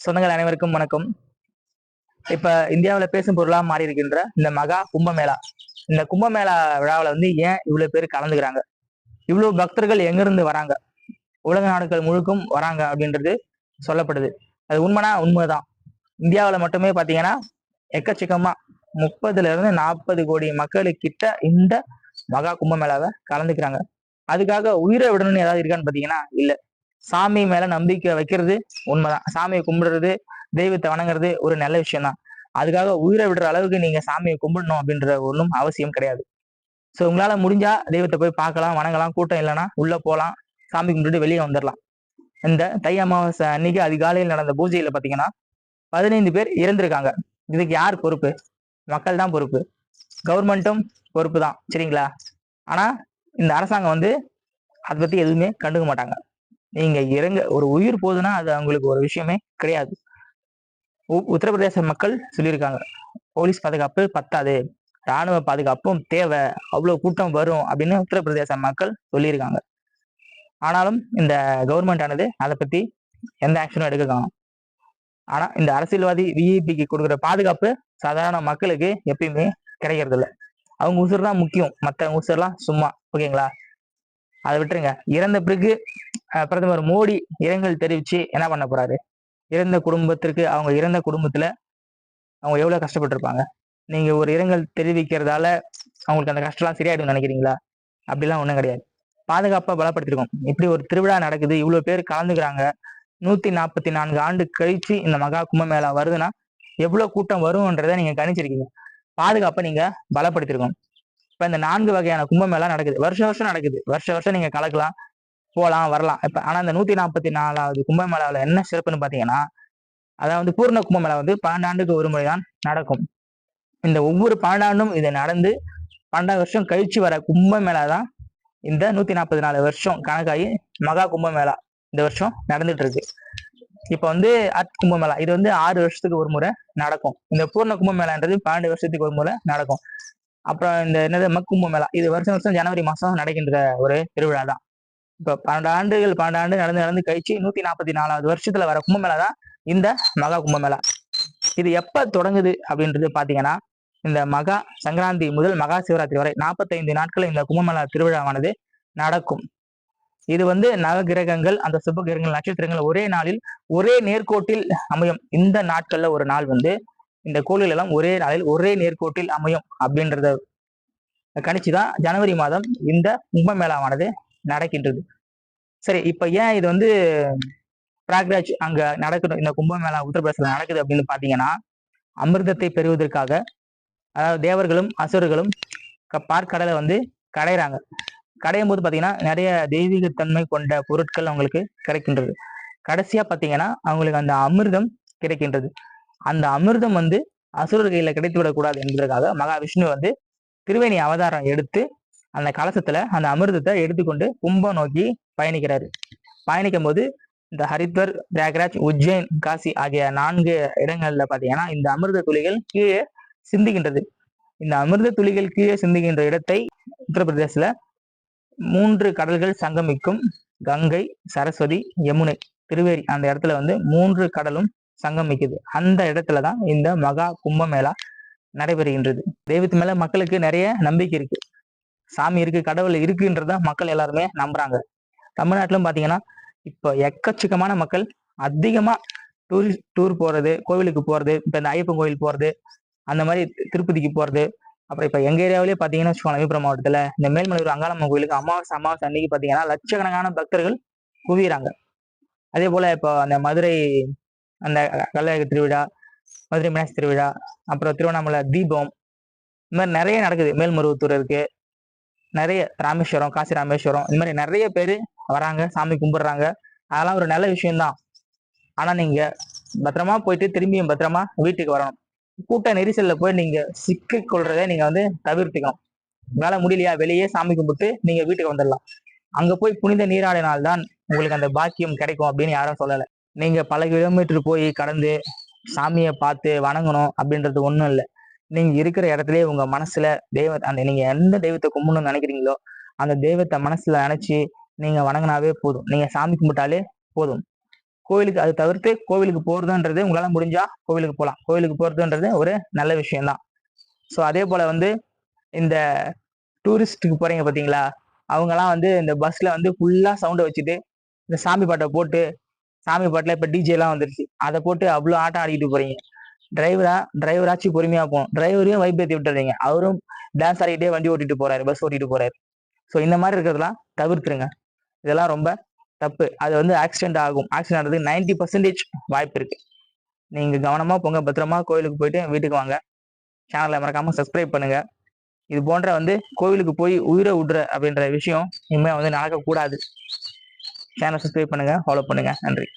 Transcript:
சொந்தங்கள் அனைவருக்கும் வணக்கம். இப்ப இந்தியாவில் பேசும் பொருளா மாறி இருக்கின்ற இந்த மகா கும்பமேளா. இந்த கும்பமேளா விழாவில் வந்து ஏன் இவ்வளவு பேர் கலந்துக்கிறாங்க? இவ்வளவு பக்தர்கள் எங்கிருந்து வராங்க? உலக நாடுகள் முழுக்கும் வராங்க அப்படின்றது சொல்லப்படுது. அது உண்மைனா உண்மைதான். இந்தியாவில் மட்டுமே பாத்தீங்கன்னா எக்கச்சக்கமா முப்பதுல இருந்து நாற்பது கோடி மக்களுக்கிட்ட இந்த மகா கும்பமேளாவை கலந்துக்கிறாங்க. அதுக்காக உயிரை விடணும்னு ஏதாவது இருக்கான்னு பாத்தீங்கன்னா இல்லை. சாமி மேல நம்பிக்கை வைக்கிறது உண்மைதான். சாமியை கும்பிடுறது தெய்வத்தை வணங்குறது ஒரு நல்ல விஷயம் தான் அதுக்காக உயிரை விடுற அளவுக்கு நீங்க சாமியை கும்பிடணும் அப்படின்ற ஒன்றும் அவசியம் கிடையாது. ஸோ உங்களால முடிஞ்சா தெய்வத்தை போய் பார்க்கலாம் வணங்கலாம் கூட்டம் இல்லைன்னா உள்ள போகலாம் சாமி கும்பிட்டுட்டு வெளியே வந்துடலாம் இந்த தை அமாவாசை அன்னைக்கு அதிகாலையில் நடந்த பூஜையில பாத்தீங்கன்னா பதினைந்து பேர் இறந்திருக்காங்க. இதுக்கு யார் பொறுப்பு? மக்கள் தான் பொறுப்பு. கவர்மெண்ட்டும் பொறுப்பு தான் சரிங்களா? ஆனா இந்த அரசாங்கம் வந்து அதை பத்தி எதுவுமே கண்டுக்க மாட்டாங்க. நீங்க இறங்க ஒரு உயிர் போகுதுன்னா அது அவங்களுக்கு ஒரு விஷயமே கிடையாது. உ- உத்தரப்பிரதேச மக்கள் சொல்லியிருக்காங்க போலீஸ் பாதுகாப்பு பத்தாது ராணுவ பாதுகாப்பும் தேவை அவ்வளவு கூட்டம் வரும் அப்படின்னு உத்தரப்பிரதேச மக்கள் சொல்லியிருக்காங்க. ஆனாலும் இந்த கவர்மெண்ட் ஆனது அதை பத்தி எந்த ஆக்ஷனும் எடுக்க காணும். ஆனா இந்த அரசியல்வாதி விஐபிக்கு கொடுக்குற பாதுகாப்பு சாதாரண மக்களுக்கு எப்பயுமே கிடைக்கிறது இல்லை அவங்க உசுர் தான் முக்கியம். மற்ற உசுர்லாம் சும்மா ஓகேங்களா? அதை விட்டுருங்க. இறந்த பிறகு பிரதமர் மோடி இரங்கல் தெரிவிச்சு என்ன பண்ண போறாரு? இறந்த குடும்பத்திற்கு அவங்க இறந்த குடும்பத்துல அவங்க எவ்வளவு கஷ்டப்பட்டிருப்பாங்க? நீங்க ஒரு இரங்கல் தெரிவிக்கிறதால அவங்களுக்கு அந்த கஷ்டம்லாம் சரியாயிடும் நினைக்கிறீங்களா? அப்படிலாம் ஒண்ணும் கிடையாது. பாதுகாப்பா பலப்படுத்திருக்கோம். இப்படி ஒரு திருவிழா நடக்குது. இவ்வளவு பேர் கலந்துக்கிறாங்க. நூத்தி நாற்பத்தி நான்கு ஆண்டு கழிச்சு இந்த மகா கும்பமேளா வருதுன்னா எவ்வளவு கூட்டம் வரும்ன்றதை நீங்க கணிச்சிருக்கீங்க. பாதுகாப்பை நீங்க பலப்படுத்திருக்கோம். இப்ப இந்த நான்கு வகையான கும்பமேளா நடக்குது. வருஷம் வருஷம் நடக்குது. வருஷம் வருஷம் நீங்க கலக்கலாம் போகலாம் வரலாம். இப்ப ஆனா இந்த நூத்தி நாற்பத்தி நாலாவது கும்பமேளாவில் என்ன சிறப்புன்னு பாத்தீங்கன்னா அதாவது பூர்ண கும்பமேளா வந்து பன்னெண்டாண்டுக்கு ஒரு முறை தான் நடக்கும். இந்த ஒவ்வொரு பன்னெண்டாண்டும் இது நடந்து பன்னெண்டாவது வருஷம் கழிச்சு வர கும்பமேளா தான் இந்த நூத்தி நாற்பத்தி நாலு வருஷம் கணக்காகி மகா கும்பமேளா இந்த வருஷம் நடந்துட்டு இருக்கு. இப்ப வந்து அத் கும்பமேளா இது வந்து ஆறு வருஷத்துக்கு ஒரு முறை நடக்கும். இந்த பூர்ண கும்பமேளான்றது பன்னெண்டு வருஷத்துக்கு ஒரு முறை நடக்கும். அப்புறம் இந்த என்னது மக்கும்ப மேளா. இது வருஷம் வருஷம் ஜனவரி மாசம் நடக்கின்ற ஒரு திருவிழா தான். இப்ப பன்னெண்டு ஆண்டுகள் பன்னெண்டு ஆண்டு நடந்து நடந்து கழிச்சு நூத்தி நாற்பத்தி நாலாவது வருஷத்துல வர கும்பமேளா தான் இந்த மகா கும்பமேளா இது எப்ப தொடங்குது அப்படின்றது பாத்தீங்கன்னா இந்த மகா சங்கராந்தி முதல் மகா சிவராத்திரி வரை நாற்பத்தைந்து நாட்கள் இந்த கும்பமேளா திருவிழாவானது நடக்கும். இது வந்து நவகிரகங்கள் அந்த சுப கிரகங்கள் நட்சத்திரங்கள் ஒரே நாளில் ஒரே நேர்கோட்டில் அமையும். இந்த நாட்கள்ல ஒரு நாள் வந்து இந்த கோள்கள் எல்லாம் ஒரே நாளில் ஒரே நேர்கோட்டில் அமையும் அப்படின்றத கணிச்சுதான் ஜனவரி மாதம் இந்த கும்பமேளாவானது நடக்கின்றது. சரி இப்ப ஏன் இது வந்து பிராக்ராஜ் அங்க நடக்கணும் இந்த கும்பமேளா உத்தரப்பிரதேசத்துல நடக்குது அப்படின்னு பாத்தீங்கன்னா அமிர்தத்தை பெறுவதற்காக அதாவது தேவர்களும் அசுரர்களும் க- பார்க்கடலை வந்து கடையிறாங்க. கடையும் போது பாத்தீங்கன்னா நிறைய தெய்வீகத்தன்மை கொண்ட பொருட்கள் அவங்களுக்கு கிடைக்கின்றது. கடைசியா பாத்தீங்கன்னா அவங்களுக்கு அந்த அமிர்தம் கிடைக்கின்றது. அந்த அமிர்தம் வந்து அசுரர் கையில கிடைத்து விடக்கூடாது என்பதற்காக மகாவிஷ்ணு வந்து திருவேணி அவதாரம் எடுத்து அந்த கலசத்துல அந்த அமிர்தத்தை எடுத்துக்கொண்டு கும்பம் நோக்கி பயணிக்கிறாரு. பயணிக்கும் போது இந்த ஹரித்வர் பிரயாக்ராஜ் உஜ்ஜைன் காசி ஆகிய நான்கு இடங்கள்ல பாத்தீங்கன்னா இந்த அமிர்த துளிகள் கீழே சிந்துகின்றது. இந்த அமிர்த துளிகள் கீழே சிந்துகின்ற இடத்தை உத்தரப்பிரதேசல மூன்று கடல்கள் சங்கமிக்கும் கங்கை சரஸ்வதி யமுனை திருவேரி அந்த இடத்துல வந்து மூன்று கடலும் சங்கமிக்குது அந்த இடத்துல தான் இந்த மகா கும்பமேளா நடைபெறுகின்றது. தெய்வத்து மேல மக்களுக்கு நிறைய நம்பிக்கை இருக்கு. சாமி இருக்கு கடவுள் இருக்குன்றத மக்கள் எல்லாருமே நம்புறாங்க. தமிழ்நாட்டிலும் பாத்தீங்கன்னா இப்போ எக்கச்சக்கமான மக்கள் அதிகமா டூரிஸ்ட் டூர் போறது கோவிலுக்கு போறது இப்போ இந்த ஐயப்பன் கோவில் போறது அந்த மாதிரி திருப்பதிக்கு போறது. அப்புறம் இப்ப எங்க ஏரியாவிலே பாத்தீங்கன்னா வச்சுக்கோங்க விழுப்புரம் மாவட்டத்துல இந்த மேல்மலையூர் அங்காளம்மன் கோயிலுக்கு அமாவாசை அமாவாசை அன்னைக்கு பாத்தீங்கன்னா லட்சக்கணக்கான பக்தர்கள் குவியறாங்க. அதே போல இப்போ அந்த மதுரை அந்த கல்லழகு திருவிழா மதுரை மீனாட்சி திருவிழா அப்புறம் திருவண்ணாமலை தீபம் இந்த மாதிரி நிறைய நடக்குது. மேல்மருவத்தூர் இருக்கு. நிறைய ராமேஸ்வரம் காசி ராமேஸ்வரம் இந்த மாதிரி நிறைய பேர் வராங்க சாமி கும்பிடுறாங்க. அதெல்லாம் ஒரு நல்ல விஷயம்தான். ஆனா நீங்க பத்திரமா போயிட்டு திரும்பியும் பத்திரமா வீட்டுக்கு வரணும். கூட்ட நெரிசல்ல போய் நீங்க சிக்கி கொள்றதை நீங்க வந்து தவிர்த்துக்கணும். உங்களால முடியலையா? வெளியே சாமி கும்பிட்டு நீங்க வீட்டுக்கு வந்துடலாம். அங்க போய் புனித நீராடினால்தான் உங்களுக்கு அந்த பாக்கியம் கிடைக்கும் அப்படின்னு யாரும் சொல்லலை. நீங்க பல கிலோமீட்டர் போய் கடந்து சாமியை பார்த்து வணங்கணும் அப்படின்றது ஒண்ணும் இல்லை. நீங்க இருக்கிற இடத்துலயே உங்க மனசுல தெய்வ அந்த நீங்க எந்த தெய்வத்தை கும்பிடணும்னு நினைக்கிறீங்களோ அந்த தெய்வத்தை மனசுல நினைச்சு நீங்க வணங்கினாவே போதும். நீங்க சாமி கும்பிட்டாலே போதும். கோவிலுக்கு அது தவிர்த்து கோவிலுக்கு போறதுன்றது உங்களால முடிஞ்சா கோவிலுக்கு போகலாம் கோவிலுக்கு போறதுன்றது ஒரு நல்ல விஷயம்தான். ஸோ அதே போல வந்து இந்த டூரிஸ்ட்டுக்கு போறீங்க பாத்தீங்களா? அவங்கெல்லாம் வந்து இந்த பஸ்ல வந்து ஃபுல்லா சவுண்டை வச்சுட்டு இந்த சாமி பாட்டை போட்டு சாமி பாட்டில் இப்போ டிஜேலாம் வந்துருச்சு. அதை போட்டு அவ்வளோ ஆட்டம் ஆடிக்கிட்டு போறீங்க. டிரைவரா டிரைவராச்சும் பொறுமையாக போகும் டிரைவரையும் வைப்பேத்தி விட்டுறீங்க அவரும் டான்ஸ் ஆடிக்கிட்டே வண்டி ஓட்டிட்டு போறாரு பஸ் ஓட்டிட்டு போறாரு. ஸோ இந்த மாதிரி இருக்கிறதெல்லாம் தவிர்த்துருங்க. இதெல்லாம் ரொம்ப தப்பு. அது வந்து ஆக்சிடென்ட் ஆகும். ஆக்சிடென்ட் ஆகிறதுக்கு நைன்டி பர்சன்டேஜ் வாய்ப்பு இருக்கு. நீங்க கவனமா போங்க பத்திரமா கோயிலுக்கு போயிட்டு வீட்டுக்கு வாங்க. சேனலை மறக்காம சப்ஸ்கிரைப் பண்ணுங்க. இது போன்ற வந்து கோவிலுக்கு போய் உயிரை விடுற அப்படின்ற விஷயம் இனிமேல் வந்து நடக்கக்கூடாது. சேனல் சப்ஸ்கிரைப் பண்ணுங்க. ஃபாலோ பண்ணுங்க. நன்றி.